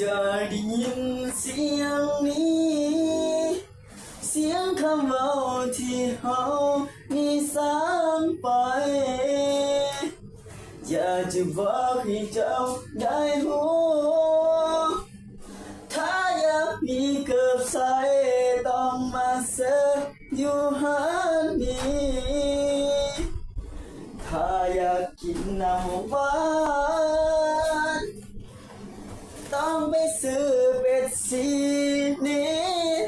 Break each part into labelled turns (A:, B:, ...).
A: จะได้ยินเสียงนี้ เสียงคำเว่าที่เฮามีสานไป อยากจะบอกให้เจ้าได้รู้ถ้าอยากมีเกือบใสต้องมาเสิร์ฟอยู่หันนี้ถ้าอยากกินน้ำหวาน ซื้อเป็ดสีนี้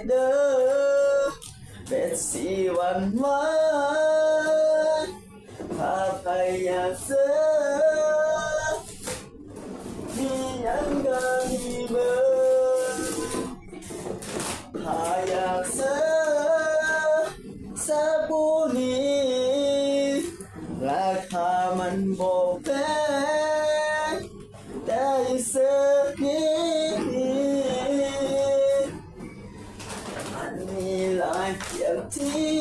A: เด้อเป็ดสีวานหวานถ้าใครอยากซื้อมียังก็มีเบอร์ถ้าอยากซื้อสบูนี้ราคามันบ อย่างที่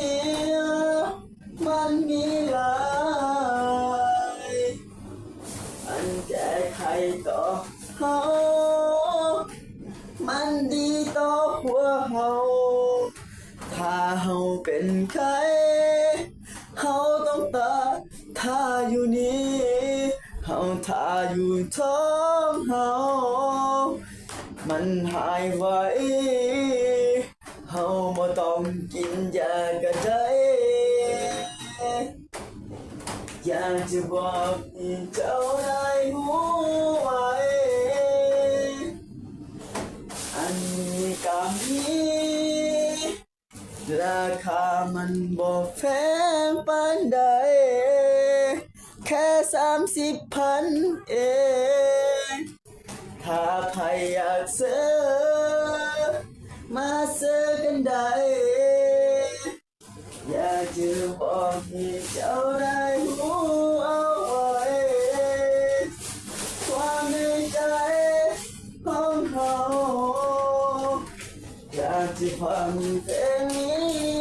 A: มันมีหลายอันแก้ไขต่อเฮามันดีต่อหัวเฮาถ้าเฮาเป็นใครเฮาต้องตาถ้าอยู่นี่เฮาถ้าอยู่ท้องเฮามันหายไว้ กินยากระใจอยากจะบอกเจ้าได้รู้ไว้อันนี้ก็มีราคามันบอกแพงปานใด แค่สามสิบพันเองถ้าใครอยากซื้อ มาซื้อกันได้ บอกให้เจ้าได้รู้เอาไว้ความในใจของเขาอยากจะฟังเพลงนี้